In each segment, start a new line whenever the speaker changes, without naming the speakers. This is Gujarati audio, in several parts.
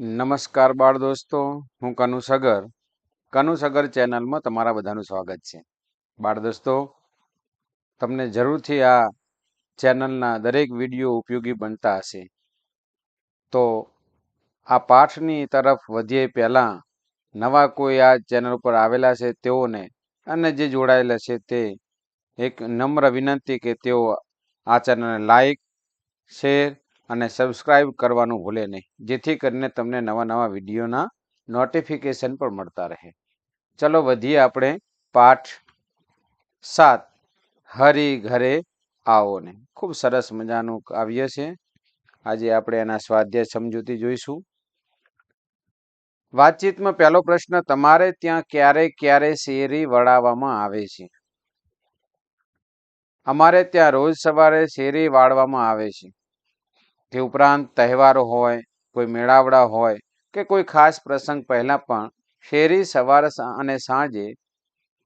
નમસ્કાર બાળ દોસ્તો, હું કનુ સગર. કનુ સગર ચેનલમાં તમારા બધાનું સ્વાગત છે. બાળ દોસ્તો, તમને જરૂરથી આ ચેનલના દરેક વીડિયો ઉપયોગી બનતા હશે. તો આ પાઠની તરફ વધીએ પહેલાં. નવા કોઈ આ ચેનલ ઉપર આવેલા છે તેઓને અને જે જોડાયેલા છે તે એક નમ્ર વિનંતી કે તેઓ આ ચેનલને લાઈક, શેર અને સબસ્ક્રાઇબ કરવાનું ભૂલે નહીં. જેથી કરીને તમને નવા નવા વિડીયોના નોટિફિકેશન પણ મળતા રહે. ચલો વધીએ આપણે પાઠ સાત. હરી ઘરે આવો ને. ખૂબ સરસ મજાનું કાવ્ય છે. આજે આપણે એના સ્વાધ્યાય સમજૂતી જોઈશું. વાતચીતમાં પહેલો પ્રશ્ન, તમારે ત્યાં ક્યારે ક્યારે શેરી વળાવવામાં આવે છે? અમારે ત્યાં રોજ સવારે શેરી વાળવામાં આવે છે. તે ઉપરાંત તહેવારો હોય, કોઈ મેળાવડા હોય કે કોઈ ખાસ પ્રસંગ પહેલાં પણ શેરી સવાર અને સાંજે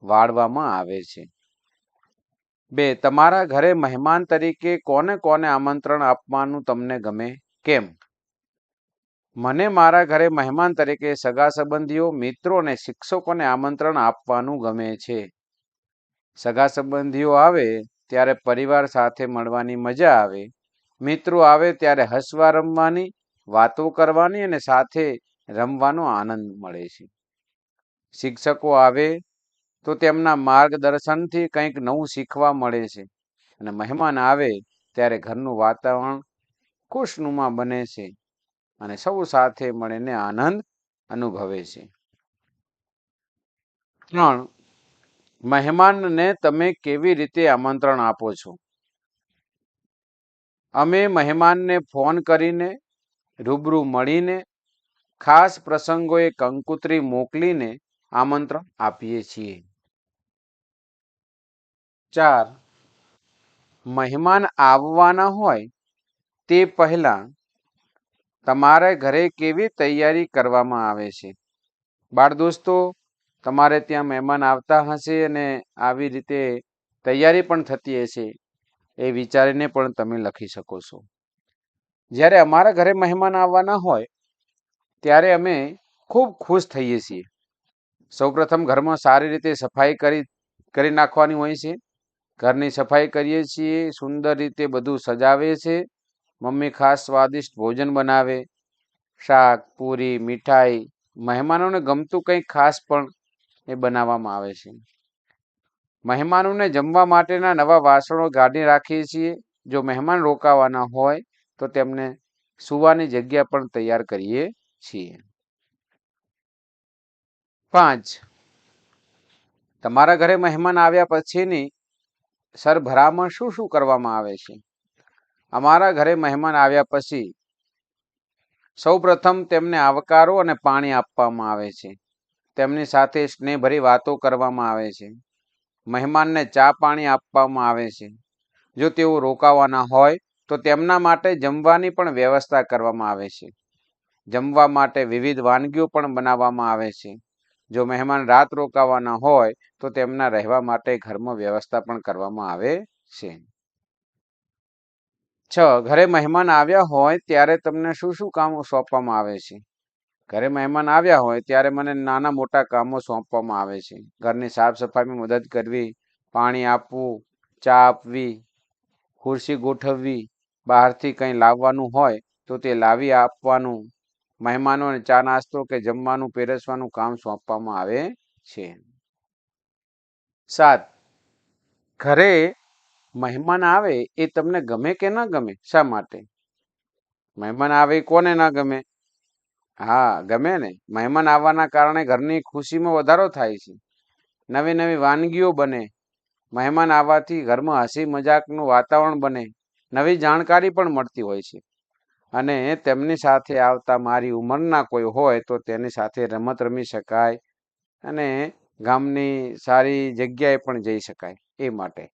વાળવામાં આવે છે. બે, તમારા ઘરે મહેમાન તરીકે કોને કોને આમંત્રણ આપવાનું તમને ગમે? કેમ? મને મારા ઘરે મહેમાન તરીકે સગા સંબંધીઓ મિત્રો અને શિક્ષકોને આમંત્રણ આપવાનું ગમે છે. સગા સંબંધીઓ આવે ત્યારે પરિવાર સાથે મળવાની મજા આવે. મિત્રો આવે ત્યારે હસવા રમવાની, વાતો કરવાની અને સાથે રમવાનો આનંદ મળે છે. શિક્ષકો આવે તો તેમના માર્ગદર્શનથી કંઈક નવું શીખવા મળે છે અને મહેમાન આવે ત્યારે ઘરનું વાતાવરણ ખુશનુમા બને છે અને સૌ સાથે મળીને આનંદ અનુભવે છે. ત્રણ, મહેમાનને તમે કેવી રીતે આમંત્રણ આપો છો? અમે મહેમાનને ફોન કરીને, રૂબરૂ મળીને, ખાસ પ્રસંગોએ કંકુત્રી મોકલીને આમંત્રણ આપીએ છીએ. ચાર, મહેમાન આવવાના હોય તે પહેલાં તમારે ઘરે કેવી તૈયારી કરવામાં આવે છે? બાળ દોસ્તો, તમારે ત્યાં મહેમાન આવતા હશે અને આવી રીતે તૈયારી પણ થતી હશે. એ વિચારીને પણ તમે લખી શકો છો. જ્યારે અમારા ઘરે મહેમાન આવવાના હોય, ત્યારે અમે ખૂબ ખુશ થઈએ છીએ. સૌપ્રથમ ઘરમાં સારી રીતે સફાઈ કરી કરી નાખવાની હોય છે. ઘરની સફાઈ કરીએ છીએ, સુંદર રીતે બધું સજાવે છે. મમ્મી ખાસ સ્વાદિષ્ટ ભોજન બનાવે. શાક, પૂરી, મીઠાઈ, મહેમાનોને ગમતું કંઈક ખાસ પણ એ બનાવવામાં આવે છે. મહેમાનોને જમવા માટેના નવા વાસણો ગાડી રાખીએ છીએ. જો મહેમાન રોકાવાના હોય, તો તેમને સુવાની જગ્યા પણ તૈયાર કરીએ છીએ. પાંચ. તમારા ઘરે મહેમાન આવ્યા પછીની સરભરામાં શું શું કરવામાં આવે છે? અમારા ઘરે મહેમાન આવ્યા પછી સૌપ્રથમ તેમને આવકારો અને પાણી આપવામાં આવે છે. તેમની સાથે સ્નેહભરી વાતો કરવામાં આવે છે. મહેમાનને ચા પાણી આપવામાં આવે છે. જો તેઓ રોકાવાના હોય, તો તેમના માટે જમવાની પણ વ્યવસ્થા કરવામાં આવે છે. જમવા માટે વિવિધ વાનગીઓ પણ બનાવવામાં આવે છે. જો મહેમાન રાત રોકાવાના હોય, તો તેમના રહેવા માટે ઘરમાં વ્યવસ્થા પણ કરવામાં આવે છે. છ. ઘરે મહેમાન આવ્યા હોય, ત્યારે તમને શું શું કામો સોંપવામાં આવે છે? ઘરે મહેમાન આવ્યા હોય ત્યારે મને નાના મોટા કામો સોંપવામાં આવે છે. ઘરની સાફ સફાઈમાં મદદ કરવી, પાણી આપવું, ચા આપવી, ખુરશી ગોઠવવી, બહારથી કંઈ લાવવાનું હોય તો તે લાવી આપવાનું. મહેમાનોને ચા નાસ્તો કે જમવાનું, પીરસવાનું કામ સોંપવામાં આવે છે. સાત. ઘરે મહેમાન આવે એ તમને ગમે કે ના ગમે? શા માટે? મહેમાન આવે કોને ના ગમે? હા, ગમે ને. મહેમાન આવવાના કારણે ઘરની ખુશીમાં વધારો થાય છે. નવી નવી વાનગીઓ બને. મહેમાન આવવાથી ઘરમાં હસી મજાકનું વાતાવરણ બને. નવી જાણકારી પણ મળતી હોય છે. અને તેમની સાથે આવતા મારી ઉંમરના કોઈ હોય તો તેની સાથે રમત રમી શકાય અને ગામની સારી જગ્યાએ પણ જઈ શકાય એ માટે.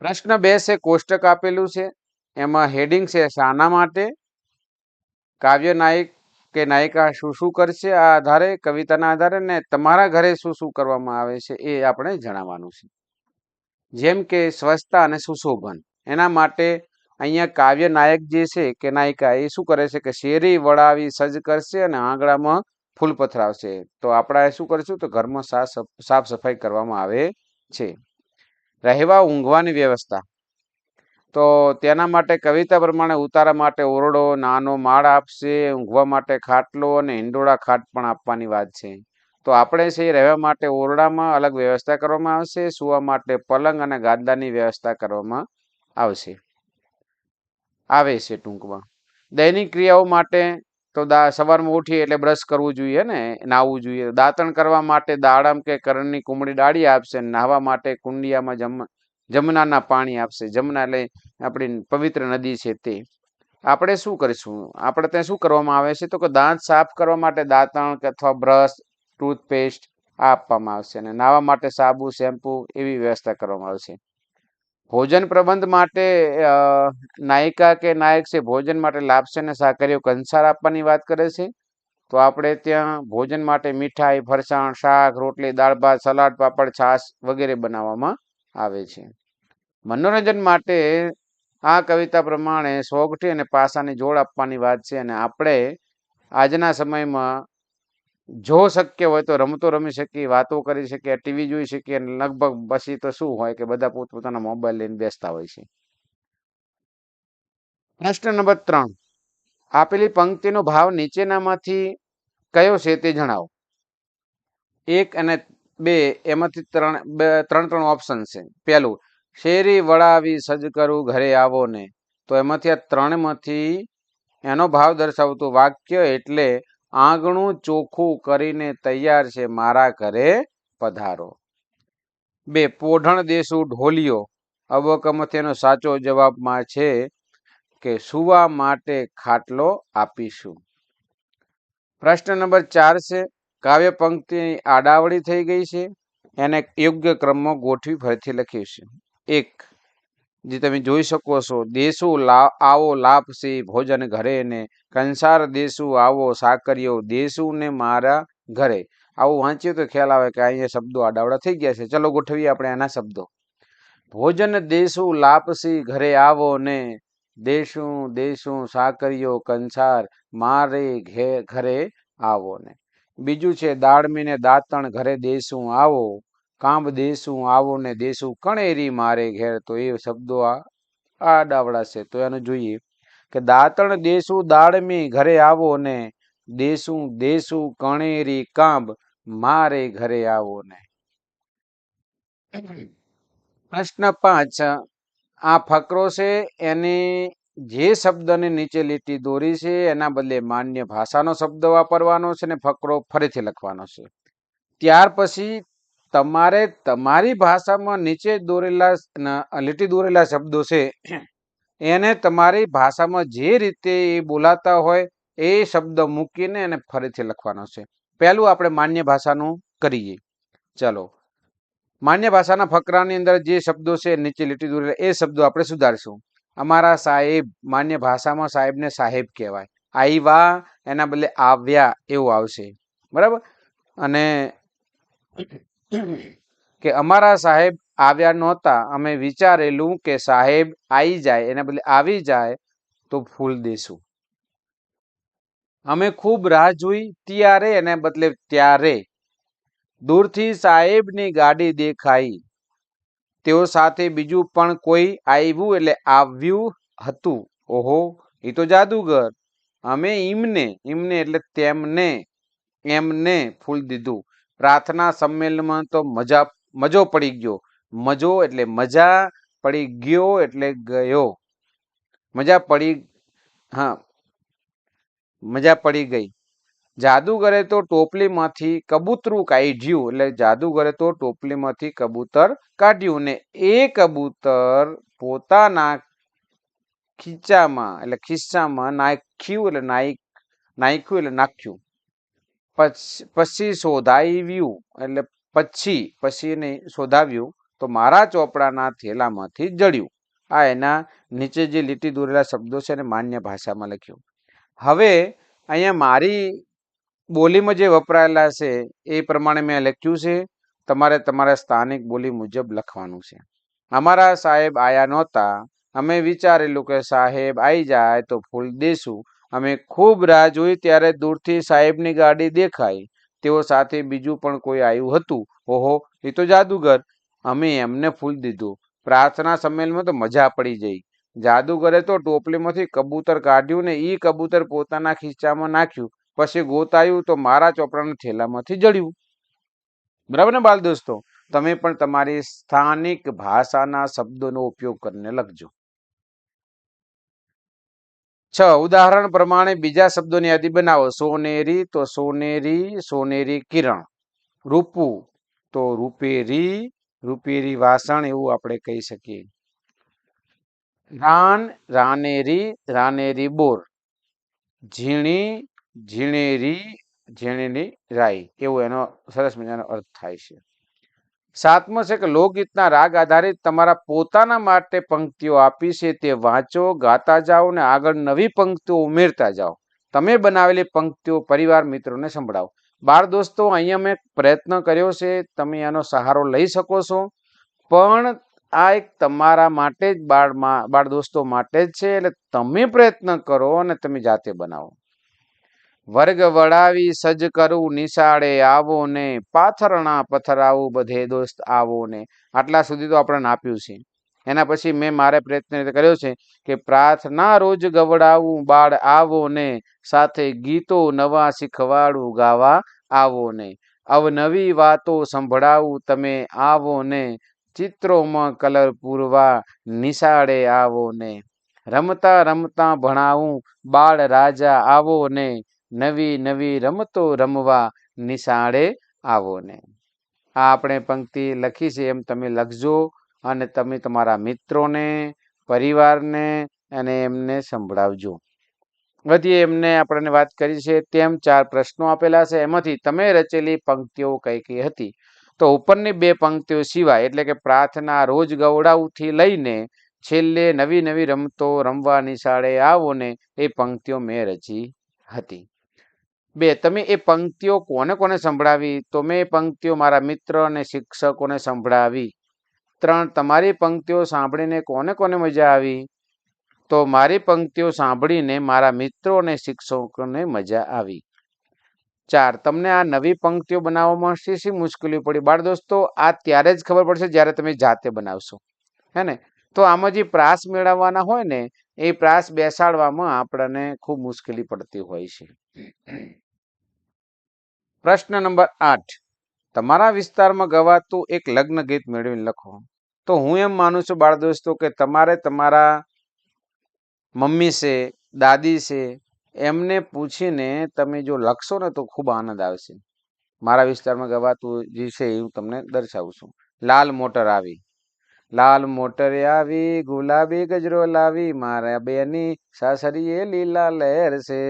પ્રશ્ન બે છે, કોષ્ટક આપેલું છે. એમાં હેડિંગ છે, શાના માટે. કાવ્ય નાયક કે નાયિકા શું શું કરશે આ આધારે, કવિતાના આધારે ને તમારા ઘરે શું શું કરવામાં આવે છે એ આપણે જણાવવાનું છે. જેમ કે સ્વચ્છતા અને સુશોભન, એના માટે અહીંયા કાવ્ય નાયક જે છે કે નાયિકા એ શું કરે છે કે શેરી વળાવી સજ્જ કરશે અને આંગણામાં ફૂલ પથરાવશે. તો આપણે શું કરીશું? તો ઘરમાં સાફ સફાઈ કરવામાં આવે છે. રહેવા ઊંઘવાની વ્યવસ્થા તો તેના માટે કવિતા પ્રમાણે ઉતારા માટે ઓરડો, નાનો માળ આપશે, ઊંઘવા માટે ખાટલો અને હિંડોળા ખાટ પણ આપવાની વાત છે. તો આપણે છે રહેવા માટે ઓરડામાં અલગ વ્યવસ્થા કરવામાં આવશે, સુવા માટે પલંગ અને ગાદલાની વ્યવસ્થા કરવામાં આવશે. આવે છે ટૂંકમાં. દૈનિક ક્રિયાઓ માટે તો દા, સવારમાં ઉઠીએ એટલે બ્રશ કરવું જોઈએ ને, નાહવું જોઈએ. દાંતણ કરવા માટે દાડમ કે કરણની કુમળી ડાળી આપશે, નાહવા માટે કુંડિયામાં જમ જમનાના પાણી આપશે. જમના એટલે આપણી પવિત્ર નદી છે તે. આપણે શું કરીશું? આપણે ત્યાં શું કરવામાં આવે છે? તો કે દાંત સાફ કરવા માટે દાંતણ કે અથવા બ્રશ, ટૂથપેસ્ટ આ આપવામાં આવશે અને નાહવા માટે સાબુ, શેમ્પુ એવી વ્યવસ્થા કરવામાં આવશે ભોજન પ્રબંધ માટે નાયિકા કે નાયક છે, ભોજન માટે લાભશે અને સાકરીઓ કંસાર આપવાની વાત કરે છે? તો આપણે ત્યાં ભોજન માટે મીઠાઈ, ફરસાણ, શાક, રોટલી દાળ ભાત સલાડ, પાપડ, છાશ વગેરે બનાવવામાં આવે છે. મનોરંજન માટે આ કવિતા પ્રમાણે સોગઠી અને પાસાની જોડ આપવાની વાત છે અને આપણે આજના સમયમાં જો શક્ય હોય તો રમતો રમી શકીએ, વાતો કરી શકીએ, ટીવી જોઈ શકીએ અને લગભગ પછી તો શું હોય કે બધા પોતપોતાના મોબાઈલ લઈને બેસતા હોય છે. પ્રશ્ન નંબર ત્રણ. આપેલી પંક્તિનો ભાવ નીચેનામાંથી કયો છે તે જણાવો. એક અને બે, એમાંથી ત્રણ, બે, ત્રણ ત્રણ ઓપ્શન છે. પહેલું, શેરી વળાવી સજ કરું, ઘરે આવો ને. તો એમાંથી આ ત્રણમાંથી એનો ભાવ દર્શાવતું વાક્ય એટલે આંગણું ચોખ્ખું કરીને તૈયાર છે મારા ઘરે પધારો. બે, પોઢણ દેશું ઢોલિયો. અબકમથી એનો સાચો જવાબમાં છે કે સુવા માટે ખાટલો આપીશું. પ્રશ્ન નંબર ચાર છે કાવ્ય પંક્તિની આડાવડી થઈ ગઈ છે. એને યોગ્ય ક્રમમાં ગોઠવી ફરીથી છે એક, જે તમે જોઈ શકો છો, દેશુ આવો લાપસી ભોજન ઘરે ને, કંસાર દેશુ આવો સાકરિયો દેશુ ને મારા ઘરે. આવું વાંચ્યું તો ખ્યાલ આવે કે અહીંયા શબ્દો આડાવડા થઈ ગયા છે. ચલો ગોઠવીએ આપણે એના શબ્દો. ભોજન દેશુ લાપસી ઘરે આવો ને, દેશું દેશું સાકરિયો કંસાર મારે ઘે, ઘરે આવો ને. બીજું છે દાળમીને દાંતણ ઘરે દેશું આવો, કાંબ દેશું આવો ને દેશું કણેરી મારે ઘેર. તો એ શબ્દો આ ડાવડા છે. તો એનું જોઈએ કે દાંતણ દેશું દાળમી ઘરે આવો ને દેશું દેશું કણેરી કાંબ મારે ઘરે આવો ને. પ્રશ્ન પાંચ, આ ફકરો છે, એની જે શબ્દને નીચે લીટી દોરી છે, એના બદલે માન્ય ભાષાનો શબ્દ વાપરવાનો છે ને ફકરો ફરીથી લખવાનો છે. ત્યાર પછી તમારે તમારી ભાષામાં નીચે દોરેલા લીટી દોરેલા શબ્દો છે, એને તમારી ભાષામાં જે રીતે એ બોલાતા હોય એ શબ્દ મૂકીને એને ફરીથી લખવાનો છે. પહેલું આપણે માન્ય ભાષાનું કરીએ. ચલો. માન્ય ભાષાના ફકરાની અંદર જે શબ્દો છે, નીચે લીટી દોરેલા, એ શબ્દો આપણે સુધારશું. અમારા સાહેબ, માન્ય ભાષામાં સાહેબને સાહેબ કહેવાય. આવ્યા એના બદલે આવ્યા, એવું આવશે. બરાબર? અને કે અમારા સાહેબ આવ્યા નહોતા, અમે વિચારેલું કે સાહેબ આવી જાય, એના બદલે આવી જાય, તો ફૂલ દેશું. અમે ખૂબ રાહ જોઈ, ત્યારે, એને બદલે ત્યારે. દૂરથી સાહેબની ગાડી દેખાઈ. તેઓ સાથે બીજું પણ કોઈ આવ્યું એટલે આવ્યું હતું. ઓહો, એ તો જાદુગર. અમે ઈમને ઈમને એટલે તેમને, એમને ફૂલ દીધું. પ્રાર્થના સંમેલનમાં તો મજા, મજો પડી ગયો. મજો એટલે મજા પડી ગયો એટલે ગયો. મજા પડી, હા, મજા પડી ગઈ. જાદુગરે તો ટોપલીમાંથી કબૂતરું કાઢ્યું, એટલે જાદુગરે તો ટોપલીમાંથી કબૂતર કાઢ્યું ને એ કબૂતર પોતાના ખીચામાં, એટલે ખિસ્સામાં નાખ્યું, એટલે નાખ નાખ્યું એટલે નાખ્યું. પછી શોધાવ્યું, એટલે પછી પછી એને શોધાવ્યું, તો મારા ચોપડાના થેલામાંથી જડ્યું. આ એના નીચે જે લીટી દોરેલા શબ્દો છે એને માન્ય ભાષામાં લખ્યું. હવે અહીંયા મારી બોલીમાં જે વપરાયેલા છે, એ પ્રમાણે મેં લખ્યું છે. તમારે તમારા સ્થાનિક બોલી મુજબ લખવાનું છે. અમારા સાહેબ આયા નહોતા. અમે વિચારેલું કે સાહેબ આવી જાય તો ફૂલ દેશું. અમે ખૂબ રાહ જોઈ ત્યારે દૂરથી સાહેબની ગાડી દેખાઈ. તેઓ સાથે બીજું પણ કોઈ આવ્યું હતું. ઓહો, એ તો જાદુગર. અમે એમને ફૂલ દીધું. પ્રાર્થના સંમેલનમાં તો મજા પડી જઈ જાદુગરે તો ટોપલીમાંથી કબૂતર કાઢ્યું ને એ કબૂતર પોતાના ખીચામાં નાખ્યું. પછી ગોતાયું તો મારા ચોપડાના થેલામાંથી જડ્યું. બરાબર ને બાલ દોસ્તો? તમે પણ તમારી સ્થાનિક ભાષાના શબ્દોનો ઉપયોગ કરીને લખજો. છ, ઉદાહરણ પ્રમાણે બીજા શબ્દોની યાદી બનાવો. સોનેરી તો સોનેરી સોનેરી કિરણ. રૂપુ તો રૂપેરી રૂપેરી વાસણ એવું આપણે કહી શકીએ. રાન, રાનેરી રાનેરી બોર. ઝીણી ઝીણેરી ઝીણેરી રાઈ, એવો એનો સરસ મજાનો અર્થ થાય છે. સાતમો છે કે લોકગીતના રાગ આધારિત તમારા પોતાના માટે પંક્તિઓ આપી છે, તે વાંચો, ગાતા જાઓ ને આગળ નવી પંક્તિઓ ઉમેરતા જાઓ. તમે બનાવેલી પંક્તિઓ પરિવાર મિત્રોને સંભળાવો. બાળ દોસ્તો, અહીંયા મેં પ્રયત્ન કર્યો છે, તમે આનો સહારો લઈ શકો છો, પણ આ એક તમારા માટે જ બાળમાં, બાળ દોસ્તો માટે જ છે, એટલે તમે પ્રયત્ન કરો અને તમે જાતે બનાવો. વર્ગ વડાવી સજ કરું, નિશાળે આવો ને, પાથરણા પથરાવું, બધે દોસ્ત આવો ને. આટલા સુધી તો આપણને આપ્યું છે. એના પછી મેં મારે પ્રયત્ન કર્યો છે કે પ્રાર્થના રોજ ગવડાવું, બાળ આવો ને, સાથે ગીતો નવા શીખવાડું, ગાવા આવો ને. અવનવી વાતો સંભળાવું, તમે આવો ને. ચિત્રોમાં કલર પૂરવા, નિશાળે આવો ને. રમતા રમતા ભણાવું, બાળ રાજા આવો ને. નવી નવી રમતો રમવા નિશાળે આવો ને. આ આપણે પંક્તિ લખી છે, એમ તમે લખજો અને તમે તમારા મિત્રોને, પરિવારને અને એમને સંભળાવજો. વધીએ, એમને આપણને વાત કરી છે, તેમ ચાર પ્રશ્નો આપેલા છે, એમાંથી તમે રચેલી પંક્તિઓ કઈ કઈ હતી? તો ઉપરની બે પંક્તિઓ સિવાય, એટલે કે પ્રાર્થના રોજ ગવડાવથી લઈને છેલ્લે નવી નવી રમતો રમવા નિશાળે આવો ને, એ પંક્તિઓ મેં રચી હતી. બે, તમે એ પંક્તિઓ કોને કોને સંભળાવી? તો મેં એ પંક્તિઓ મારા મિત્ર અને શિક્ષકોને સંભળાવી. ત્રણ, તમારી પંક્તિઓ સાંભળીને કોને કોને મજા આવી? તો મારી પંક્તિઓ સાંભળીને મારા મિત્રો અને શિક્ષકોને મજા આવી. ચાર, તમને આ નવી પંક્તિઓ બનાવવામાં શી શી મુશ્કેલીઓ પડી? બાળ દોસ્તો, આ ત્યારે જ ખબર પડશે જ્યારે તમે જાતે બનાવશો. હે ને? તો આમાં જે પ્રાસ મેળવવાના હોય ને, એ પ્રાસ બેસાડવામાં આપણને ખૂબ મુશ્કેલી પડતી હોય છે. પ્રશ્ન નંબર આઠ. તમારા વિસ્તારમાં ગવાતું એક લગ્ન ગીત મેળવીને લખો. તો હું એમ માનું છું બાળ દોસ્તો કે તમારે તમારા મમ્મી છે, દાદી છે, એમને પૂછીને તમે જો લખશો ને તો ખૂબ આનંદ આવશે મારા વિસ્તારમાં ગવાતું જે છે એ હું તમને દર્શાવું છું. લાલ મોટર આવી. લાલ મોટરે આવી, ગુલાબી ગજરો લાવી, મારા બેની સાસરીએ લીલા લહેર છે.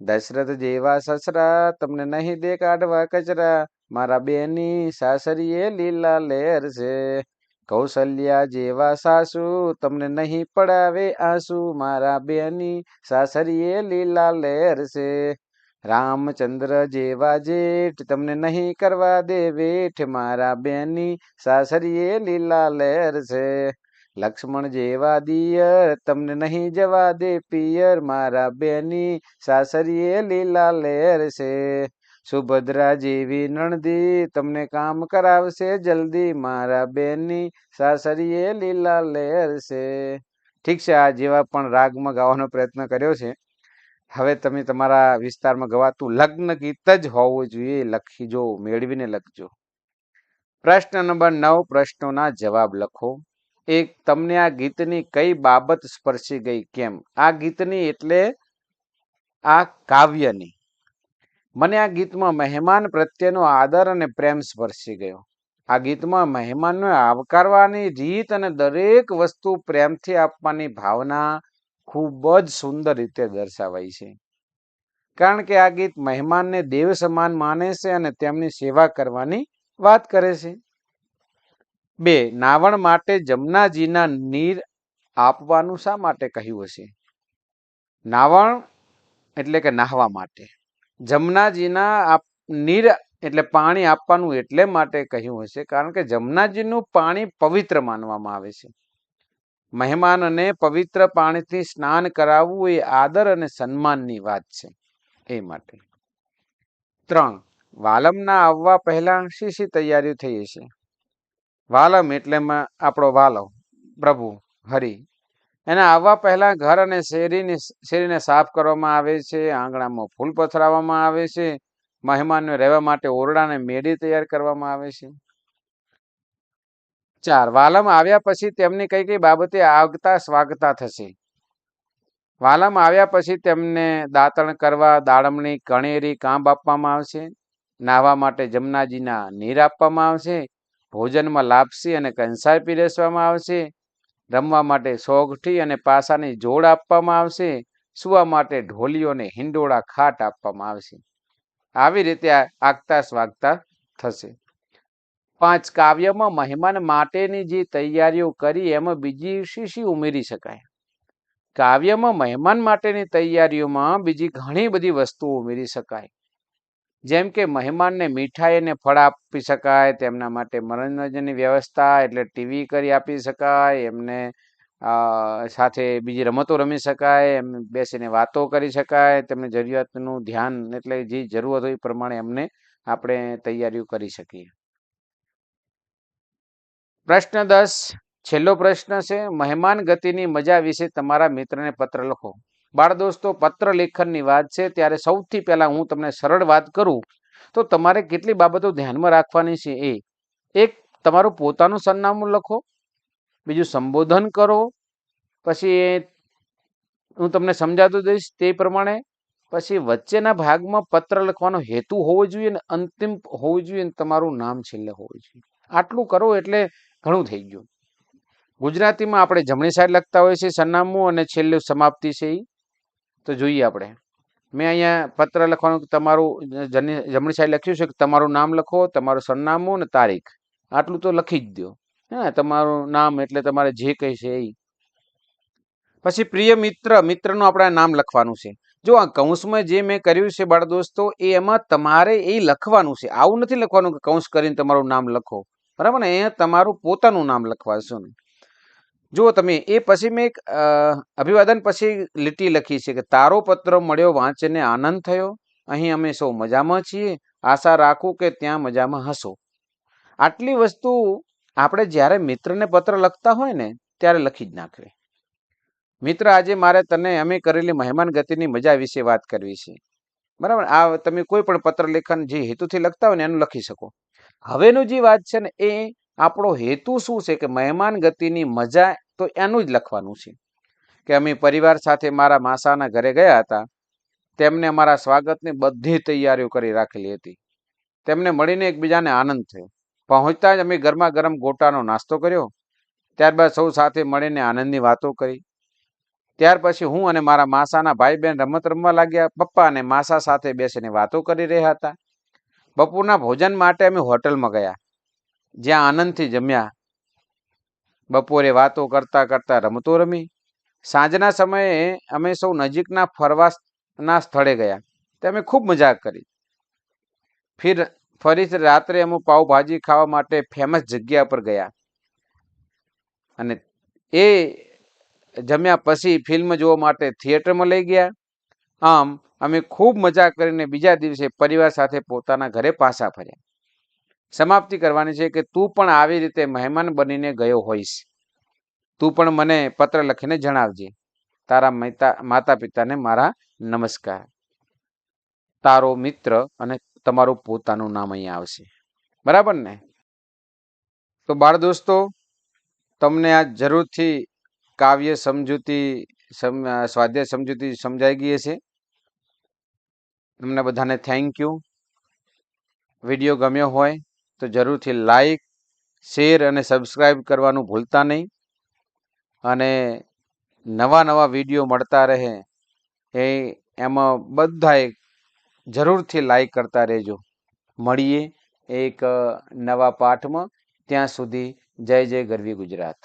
દશરથ જેવા સસરા, તમને નહીં દે કાઢવા કચરા. મારા બેની સાસરીએ લીલા લહેર છે. કૌશલ્યા જેવા સાસુ, તમને નહીં પડાવે આંસુ. મારા બેની સાસરીએ લીલા લહેર છે. રામચંદ્ર જેવા જેઠ, તમને નહીં કરવા દે વેઠ. મારા બેની સાસરીએ લીલા લહેર છે. લક્ષ્મણ જેવા દિયર, તમને નહીં જવા દે પિયર, મારા બેની સાસરીએ લીલા લહેર છે. સુભદ્રા જેવી નણદી તમને કામ કરાવશે જલ્દી, મારા બેની સાસરીએ લીલા લહેર છે. ઠીક છે, આ જેવા પણ રાગમાં ગાવાનો પ્રયત્ન કર્યો છે. હવે તમે તમારા વિસ્તારમાં ગવાતું લગ્ન ગીત જ હોવું જોઈએ લખીજો મેળવીને લખજો. પ્રશ્ન નંબર નવ, પ્રશ્નોના જવાબ લખો. એક તમને આ ગીતની કઈ બાબત સ્પર્શી ગઈ? કેમ? આ ગીતની એટલે આ કાવ્યની. મને આ ગીતમાં મહેમાન પ્રત્યેનો આદર અને પ્રેમ સ્પર્શી ગયો. આ ગીતમાં મહેમાનને આવકારવાની રીત અને દરેક વસ્તુ પ્રેમથી આપવાની ભાવના ખૂબ જ સુંદર રીતે દર્શાવાઈ છે. કારણ કે આ ગીત મહેમાનને દેવ સમાન માને છે અને તેમની સેવા કરવાની વાત કરે છે. બે, નાવણ માટે જમનાજીના નીર આપવાનું શા માટે કહ્યું હશે? નાવણ એટલે કે નાહવા માટે. જમનાજીના આપ, નીર એટલે પાણી આપવાનું એટલે માટે કહ્યું હશે, કારણ કે જમનાજીનું પાણી પવિત્ર માનવામાં આવે છે. મહેમાનને પવિત્ર પાણીથી સ્નાન કરાવવું એ આદર અને સન્માનની વાત છે, એ માટે. ત્રણ, વાલમના આવવા પહેલા શી શી તૈયારીઓ થઈ હશે? વાલમ એટલેમાં આપણો વાલવ, પ્રભુ, હરિ. એના આવવા પહેલાં ઘર અને શેરીને શેરીને સાફ કરવામાં આવે છે, આંગણામાં ફૂલ પથરાવવામાં આવે છે, મહેમાનને રહેવા માટે ઓરડાને મેડી તૈયાર કરવામાં આવે છે. ચાર, વાલમ આવ્યા પછી તેમની કઈ કઈ બાબતે આવતા સ્વાગતા થશે? વાલમ આવ્યા પછી તેમને દાંતણ કરવા, દાડમણી, કણેરી, કાંબ આપવામાં આવશે, નાહવા માટે જમનાજીના નીર આપવામાં આવશે ભોજનમાં લાપસી અને કંસાર પીરસવામાં આવશે. રમવા માટે સોગઠી અને પાસાની જોડ આપવામાં આવશે. સુવા માટે ઢોલીઓ અને હિંડોળા ખાટ આપવામાં આવશે. આવી રીતે આગતા સ્વાગતા થશે. પાંચ કાવ્યમાં મહેમાન માટેની જે તૈયારીઓ કરી એમાં બીજી શી શી ઉમેરી શકાય. કાવ્યમાં મહેમાન માટેની તૈયારીઓમાં બીજી ઘણી બધી વસ્તુઓ ઉમેરી શકાય. જેમ કે મહેમાનને મીઠાઈ અને ફળ આપી શકાય, તેમના માટે મનોરંજનની વ્યવસ્થા એટલે ટીવી કરી આપી શકાય, એમને સાથે બીજી રમતો રમી શકાય, એમ બેસીને વાતો કરી શકાય, તેમને જરૂરિયાતનું ધ્યાન એટલે જે જરૂરત હોય એ પ્રમાણે એમને આપણે તૈયારીઓ કરી શકીએ. પ્રશ્ન દસ, છેલ્લો પ્રશ્ન છે, મહેમાન ગતિની મજા વિશે તમારા મિત્રને પત્ર લખો. બાળ દોસ્તો, પત્ર લેખનની વાત છે. ત્યારે સૌથી પહેલાં હું તમને સરળ વાત કરું, તો તમારે કેટલી બાબતો ધ્યાનમાં રાખવાની છે? એ, એક, તમારું પોતાનું સરનામું લખો. બીજું, સંબોધન કરો. પછી હું તમને સમજાતું દઈશ તે પ્રમાણે. પછી વચ્ચેના ભાગમાં પત્ર લખવાનો હેતુ હોવો જોઈએ અને અંતિમ હોવું જોઈએ અને તમારું નામ છેલ્લે હોવું જોઈએ. આટલું કરો એટલે ઘણું થઈ ગયું. ગુજરાતીમાં આપણે જમણી સાઈડ લખતા હોઈએ છીએ સરનામું અને છેલ્લું સમાપ્તિ છે એ તો જોઈએ આપણે. મેં અહીંયા પત્ર લખવાનું તમારું જમણી સાઈડ લખ્યું છે કે તમારું નામ લખો, તમારું સરનામું અને તારીખ. આટલું તો લખી જ દો હા, તમારું નામ એટલે તમારે જે કહે છે એ પછી પ્રિય મિત્ર, મિત્રનું આપણે નામ લખવાનું છે. જો આ કૌંસમાં જે મેં કર્યું છે બાળ દોસ્તો, એ એમાં તમારે એ લખવાનું છે. આવું નથી લખવાનું કે કૌંસ કરીને તમારું નામ લખો. બરાબર ને? અહીંયા તમારું પોતાનું નામ લખવાશું જુઓ તમે, એ પછી મેં એક અભિવાદન પછી લીટી લખી છે કે, તારો પત્ર મળ્યો વાંચીને આનંદ થયો. અહીં અમે સૌ મજામાં છીએ. આશા રાખું કે ત્યાં મજામાં હશો. આટલી વસ્તુ આપણે જ્યારે મિત્રને પત્ર લખતા હોય ને, ત્યારે લખી જ નાખવી મિત્ર, આજે મારે તને, અમે કરેલી મહેમાન ગતિની મજા વિશે વાત કરવી છે. બરાબર? આ તમે કોઈ પણ પત્ર લેખન જે હેતુથી લખતા હોય ને, એનું લખી શકો. હવેનું જે વાત છે ને, એ આપણો હેતુ શું છે કે મહેમાન ગતિની મજા તો એનું જ લખવાનું છે. કે અમે પરિવાર સાથે મારા માસાના ઘરે ગયા હતા, તેમને અમારા સ્વાગતની બધી તૈયારીઓ કરી રાખેલી હતી. તેમને મળીને એકબીજાને આનંદ થયો. પહોંચતા જ અમે ગરમા ગરમ ગોટાનો નાસ્તો કર્યો. ત્યારબાદ સૌ સાથે મળીને આનંદની વાતો કરી. ત્યાર પછી હું અને મારા માસાના ભાઈ બહેન રમત રમવા લાગ્યા. પપ્પા અને માસા સાથે બેસીને વાતો કરી રહ્યા હતા. બપોરના ભોજન માટે અમે હોટલમાં ગયા. જ્યાં આનંદથી જમ્યા. બપોરે વાતો કરતા કરતા રમતો રમી. સાંજના સમયે અમે સૌ નજીકના ફરવાના સ્થળે ગયા. તે અમે ખૂબ મજા કરી. ફિર ફરીથી રાત્રે અમે પાઉભાજી ખાવા માટે ફેમસ જગ્યા પર ગયા. અને એ જમ્યા પછી ફિલ્મ જોવા માટે થિયેટરમાં લઈ ગયા. આમ અમે ખૂબ મજા કરીને બીજા દિવસે પરિવાર સાથે પોતાના ઘરે પાછા ફર્યા. સમાપ્તિ કરવાની છે કે તું પણ આવી રીતે મહેમાન બનીને ગયો હોઈશ. તું પણ મને પત્ર લખીને જણાવજે. તારા માતા પિતાને મારા નમસ્કાર. તારો મિત્ર અને તમારું પોતાનું નામ અહીંયા આવશે. બરાબર ને? તો બાળ દોસ્તો, તમને આ જરૂરથી કાવ્ય સમજૂતી સ્વાધ્યાય સમજૂતી સમજાઈ ગઈ છે તમને બધાને થેન્ક યુ વીડિયો ગમ્યો હોય તો જરૂરથી લાઈક શેર અને સબસ્ક્રાઈબ કરવાનું ભૂલતા નહીં. અને નવા નવા વીડિયો મળતા રહે એ એમાં બધાએ જરૂરથી લાઈક કરતા રહેજો. મળીએ એક નવા પાઠમાં. ત્યાં સુધી જય જય ગરવી ગુજરાત.